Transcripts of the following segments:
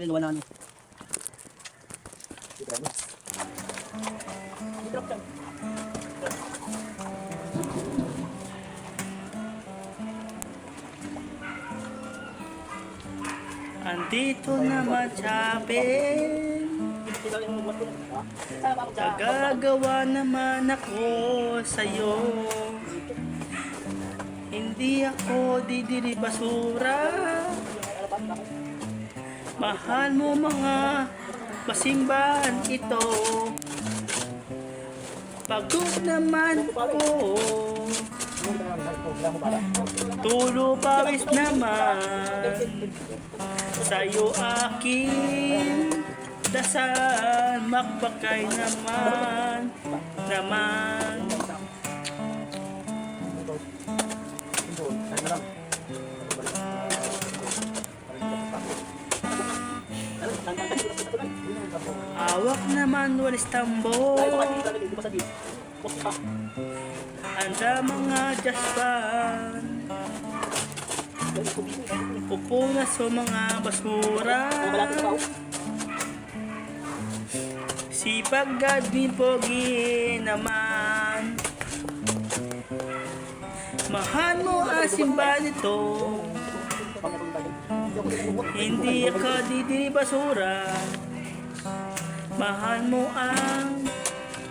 Kaya gawa na. Ano. Andito naman Chapin Gagawa naman ako sa'yo. Hindi ako didiri basura Mahal mo mga masimbahan ito. Pagod naman ako. Tulo pawis naman. Sa'yo aking dasal. Makbakay naman. Naman Awak naman walis tambo. Anda mga jaspan Upo na sa mga basura. Sipag gadmin pogi naman. Mahal mo ang simbahan ito Hindi ako didiri basura Mahal mo ang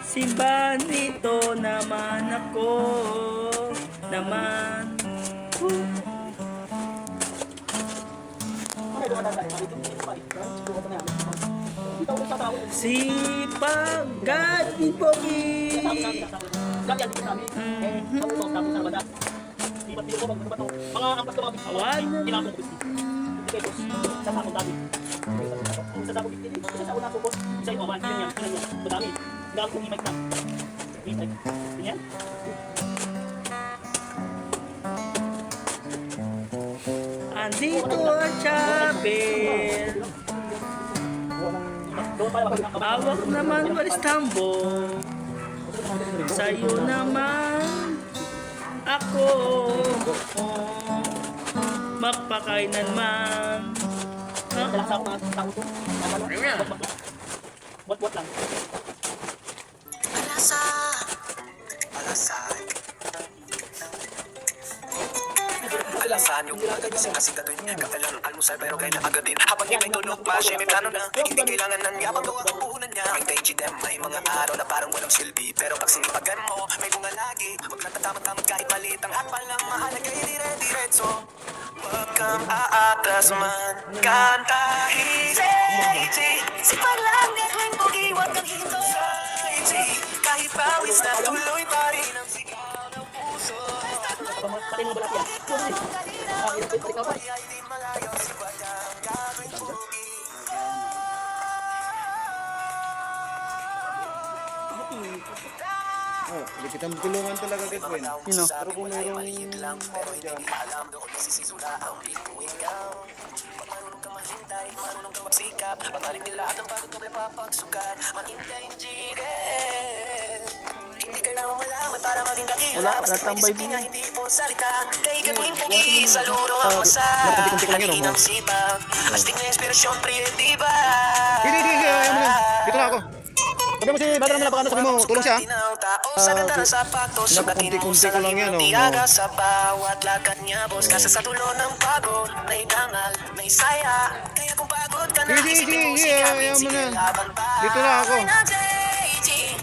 simbahan ito naman ako Naman. Pogi. Ampas ko mga bisita. Awan na Dito sa sakong dami. Sa sakong dito. Isa sa una po. Isa yung awan. Yan yan. Yan yan. Madami. Gamit kong e-mic na. Andito ang chapel. Awak naman walis tambo Sa'yo naman Ako Magpakainan man Ha? Dala sa ako mga tao to. Wat-wat lang. Alasan yung umaga gising kasi gatuin Kapalan almusal pero kaya agad din Habang ikay tulog pa siya may plano na Hindi kailangan ng yabang gawa ang puhunan niya May dem may mga araw na parang walang silbi Pero pag sinipagan mo may bunga lagi Huwag lang tatamad-tamad kahit maliit aatas man Kantahin Sipag lang gagawin pogi Huwag kang hinto Easy Kahit pawis na tuloy pa rin ang sigaw ng puso. Pati mo balat yan. Ah, ito, ito, ikaw Oh, hindi kita matulungan talaga Gitwin. Sino? Pero kung merong lang pero hindi alam doon nasisisura ang ikaw Pag marunong ka mahintay, marunong ka magsikap Pagkaling nila at ang pagod ka may papagsukat Mahintay yung jigel Hindi kailangan malaman para maging dakila Wala, Basta wala tambay may disiplina, din. hindi po salita Kay gagawin pogi sa luro ang sa napatikon-tikon lang yun, oh. ng sipag Astig na inspirasyon, priyetiba Hindi, hindi, hindi. Na. Dito na ako. Sabi mo si baka ano sabi mo, tulong siya. Sa ganda ng sapatos, sukatin mo sa ko lang yan, lalim ng oh. tiyaga Sa bawat lakad niya, boss Kasi sa tulo ng pagod May dangal, may saya Kaya kung pagod ka na, isipin mo sige, laban pa Dito na ako.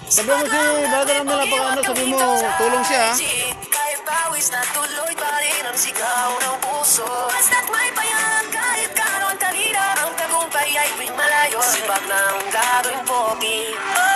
Sabi mo si Badar naman baka ano sabi mo, tulong siya. ha? Kahit pawis na tuloy pa rin ang sigaw ng puso Basta't may payag kahit karon kahirap Ang tagumpay ay malayo Sipag na ang gagawin pogi Oh,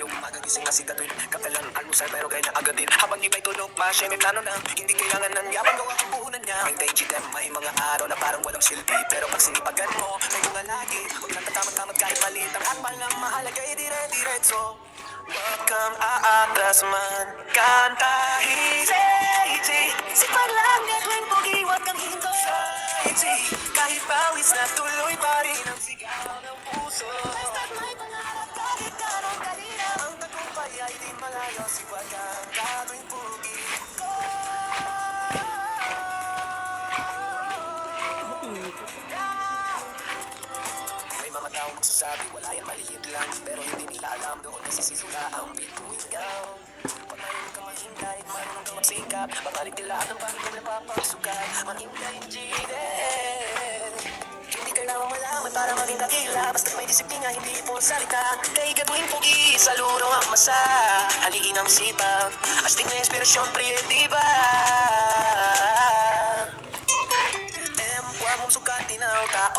Yung magagising kasi gatuin Kapalan almusal pero kaya agad din Habang iba'y tulog pa siya may plano na. Hindi kailangan ng yabang gawa ang puhunan niya. May tayo dem may mga araw na parang walang silbi. Pero pag sinipagan mo may bunga lagi. Huwag lang tatamad-tamad kahit maliit. Ang hakbal lang Mahalaga ay dire-diretso. Huwag kang aatras man. Kantahin Sipag lang gagawin Kahit pawis na tuloy pa rin ang sigaw ng puso magsasabi wala yan maliit lang Pero hindi nila alam doon nasisisula ang bituin ikaw Pag mayroon kang mahintay, mayroon kang magsikap Babalik nila ang panginoon na papasukay Mahintay jaded Hindi kailangan malaman para maging dakila Basta may disiplina, hindi po salita. Kay gagawin pogi sa luro ang masa Haliin ang sipag. Astig na inspirasyon, priyetiba. Em,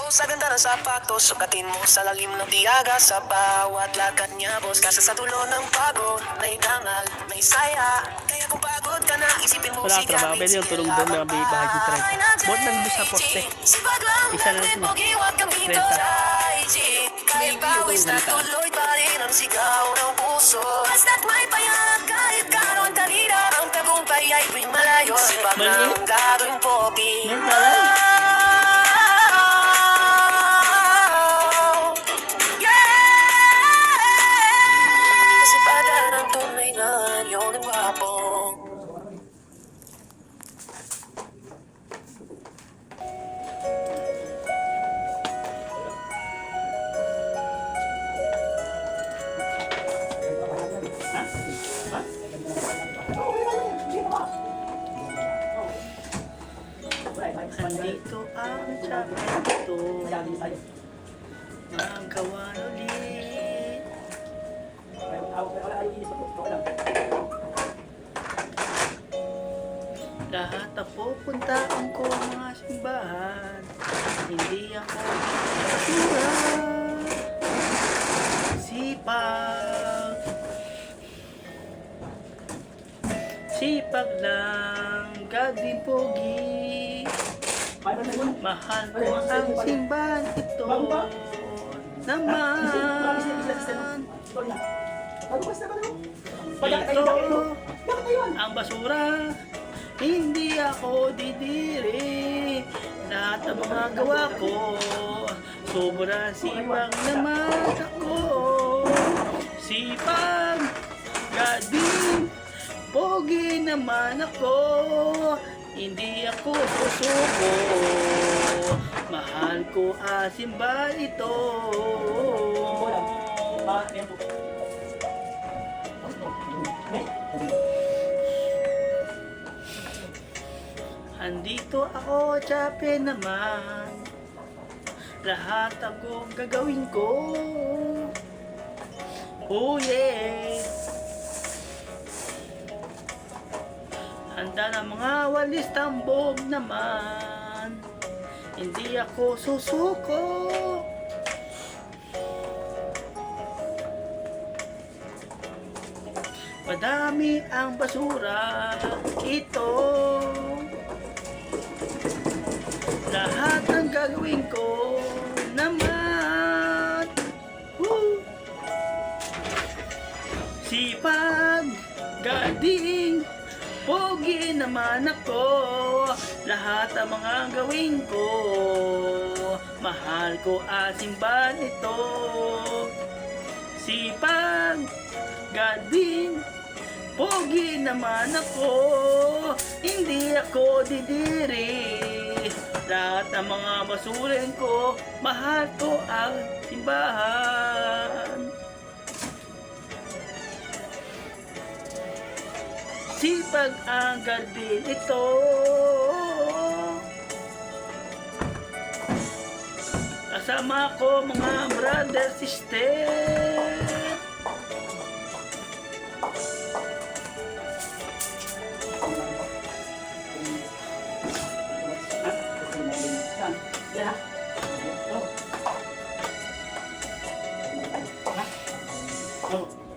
sa ganda ng sapatos Sukatin mo sa lalim ng tiyaga sa bawat lakad niya Boss, kasi sa dulo ng pagod May dangal, may saya. Kaya kung pagod ka na, isipin mo Wala si trabaho, pwede yung tulog doon, lamang may bahagi nandiyan, Buhat lang doon sa poste. Isa kang dito Renta. Kahit pawis na tuloy pa rin ang sigaw ng puso. Basta't may payag kahit karon kanina Ang tagumpay ay malayo. Sipag Mali. lang gagawin pogi Yan Andito ang tsapito. Magawa ulit. Lahat na pupuntaan ko mga simbahan. Hindi ako basura. Sipag. Sipag lang, gagawin pogi. Mahal ko ang simbahan ito naman. Ito ang basura. Hindi ako didiri. Lahat ng mga gawa ko. Sobrang sipag naman ako. Sipag. Gading. Pogi naman ako. Hindi ako susuko. Mahal ko ang simbahan ito. Andito ako, tsape naman. Lahat ako gagawin ko. Oh yeah. Handa na mga walis tambog naman. Hindi ako susuko. Madami ang basura ito. Lahat ng gagawin ko naman. Woo! Sipag, gading, pogi naman ako. Lahat ng mga gawin ko, mahal ko asimban ito. Sipag, gading, pogi naman ako. Hindi ako didiri. Lahat ng mga basurin ko, mahal ko ang simbahan. Sipag ang gardin ito. Kasama ko mga brother, sister.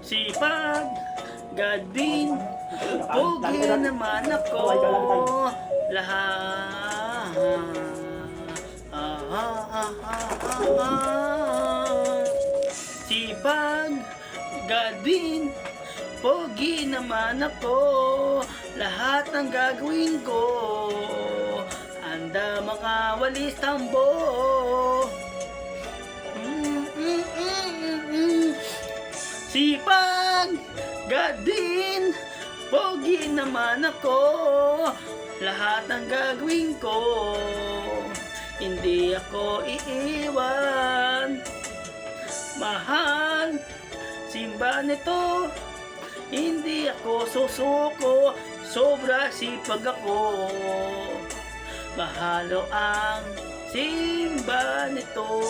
Sipag, gadin, pogi naman ako. Lahat. Ah, ah, ah, ah, ah. Sipag, gadin, pogi naman ako. Lahat ng gagawin ko, handa mga walis tambo. Gadin, pogi naman ako. Lahat ng gagawin ko, hindi ako iiwan. Mahal, simba nito, hindi ako susuko, sobra sipag ako. Mahalo ang simba nito.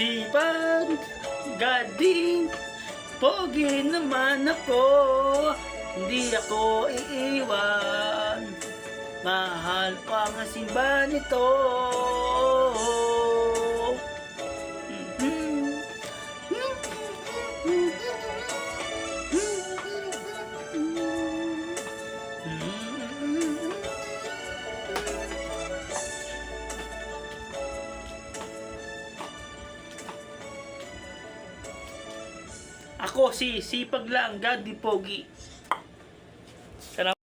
Sipag, gading, pogi naman ako. Hindi ako iiwan. Mahal pa ang simba nito. Si Sipag lang, God di Pogi.